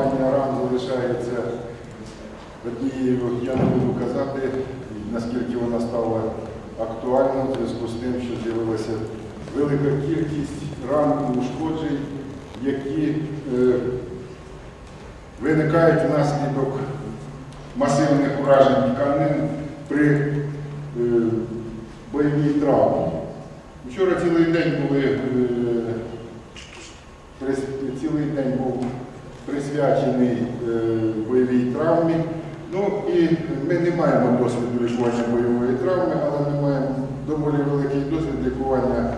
На ран залишається однією, я не буду казати, наскільки вона стала актуальна в зв'язку з тим, що з'явилася велика кількість ран і ушкоджень, які е, виникають внаслідок масивних уражень тканин при е, бойовій травмі. Вчора цілий день були е, цілий день був присвячений е, бойовій травмі. Ну і ми не маємо досвіду лікування бойової травми, але ми маємо доволі великий досвід лікування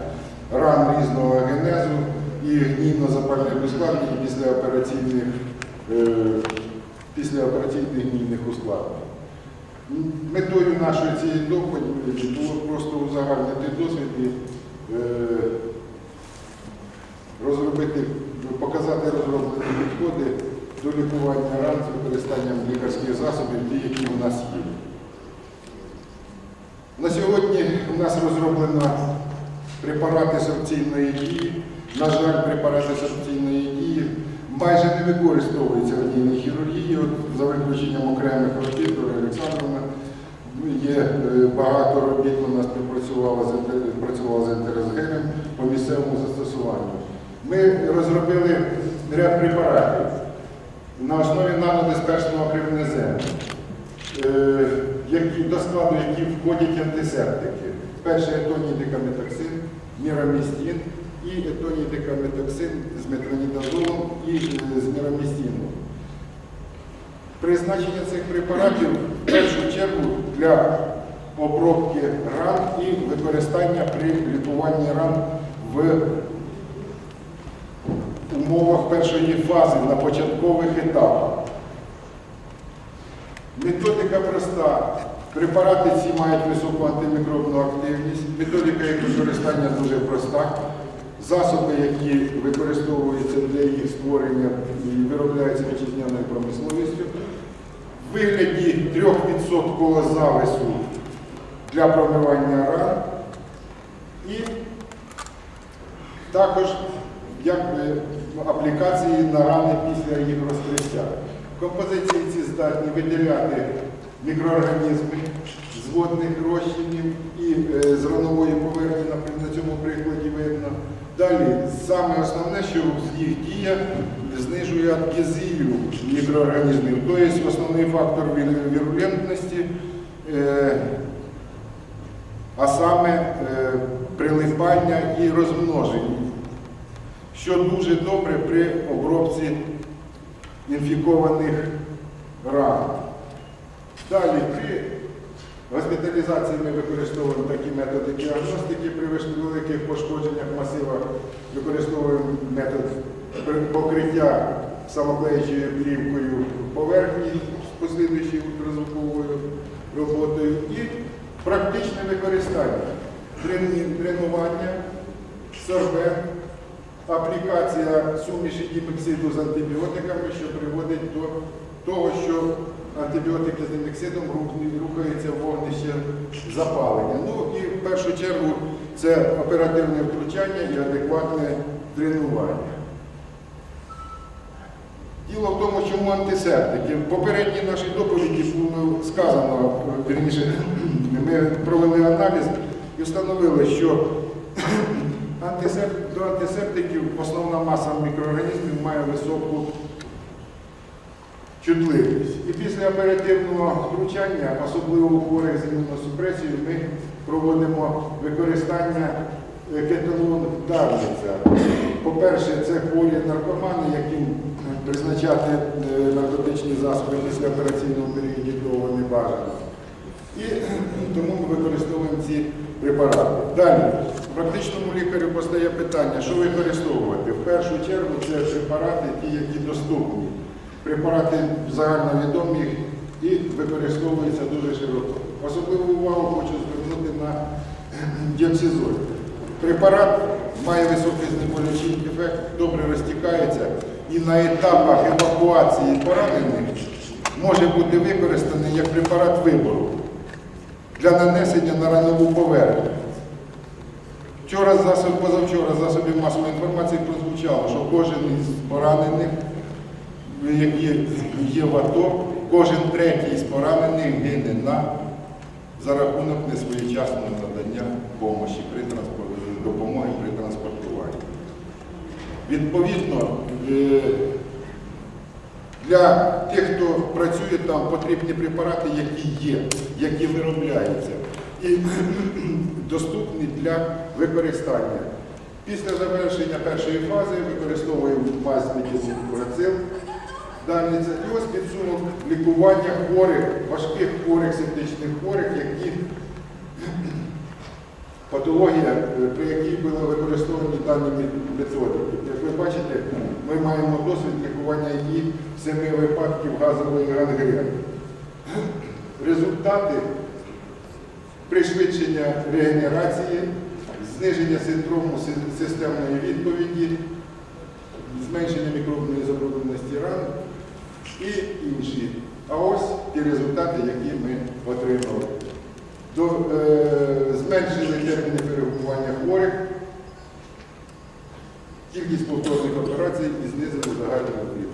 ран різного генезу і гнійно-запальних ускладнень після операційних, е, після гнійних ускладнень. Метою нашої цієї доповіді було просто узагальнити досвід і е, розробити, показати підходи до лікування ран з використанням лікарських засобів, ті, які у нас є. На сьогодні у нас розроблено препарати сорбційної дії. На жаль, препарати сорбційної дії майже не використовуються в гнійній хірургії, от, за виключенням окремих робіт, Олександровна. Ну, Є е, багато робіт, у нас працювала з, інтер- працювала з інтересгелем по місцевому застосуванню. Ми розробили ряд препаратів на основі нанодисперсного кривнезему, е, які, до складу які входять антисептики. Перший етоній декаметоксин, мірамістін і етоній декаметоксин з метронідазолом і е, з мірамістіном. Призначення цих препаратів в першу чергу для обробки ран і використання при лікуванні ран в умовах першої фази на початкових етапах. Методика проста. Препарати ці мають високу антимікробну активність. Методика їх використання дуже проста. Засоби, які використовуються для їх створення і виробляються вітчизняною промисловістю, в вигляді 3% завису для промивання ран і також як аплікації на рани після їх розкриття. Композиції ці здатні виділяти мікроорганізми з водних розчинів і е, з ранової поверхні, наприклад, на цьому прикладі видно. Далі, саме основне, що їх дія знижує адгезію мікроорганізмів, тобто основний фактор вірулентності, е, а саме е, прилипання і розмноження що дуже добре при обробці інфікованих ран. Далі, при госпіталізації ми використовуємо такі методи діагностики, при великих пошкодженнях масива використовуємо метод покриття самоклеючою плівкою поверхні з послідуючою ультразвуковою роботою і практичне використання, тренування, сорбент, аплікація суміші дімексиду з антибіотиками, що приводить до того, що антибіотики з димексидом рух- рухаються в вогнище запалення. Ну і в першу чергу це оперативне втручання і адекватне тренування. Діло в тому, чому антисептики. В попередній нашій доповіді було сказано, е, вірніше, ми провели аналіз і встановили, що до антисептиків основна маса мікроорганізмів має високу чутливість. І після оперативного втручання, особливо у хворих з імуносупресією, ми проводимо використання е, кеталон давниця. По-перше, це хворі наркомани, яким призначати е, наркотичні засоби після операційного періоду довго не бажано. І тому ми використовуємо ці препарати. Далі, практичному лікарю постає питання, що використовувати. В першу чергу це препарати, ті, які доступні. Препарати загальновідомі і використовуються дуже широко. Особливу увагу хочу звернути на діоксизоль. Препарат має високий знеболючий ефект, добре розтікається і на етапах евакуації поранених може бути використаний як препарат вибору для нанесення на ранову поверхню. Вчора засоб, позавчора в засобі масової інформації прозвучало, що кожен із поранених які є в АТО, кожен третій з поранених гине на за рахунок несвоєчасного надання помощі при допомоги при транспортуванні. Відповідно, е, для тих, хто працює там, потрібні препарати, які є, які виробляються і доступні для використання. Після завершення першої фази використовуємо мазь метілурацил, Дальниця. І ось підсумок лікування хворих, важких хворих, септичних хворих, які патологія, е, при якій були використовані дані методики. Як ви бачите, ми маємо досвід лікування її семи випадків газової гангрени. Результати пришвидшення регенерації, зниження синдрому системної відповіді, зменшення мікробної забрудненості ран і інші. А ось ті результати, які ми отримали. До, е, зменшили терміни перебування хворих, кількість повторних операцій і знизили загальну за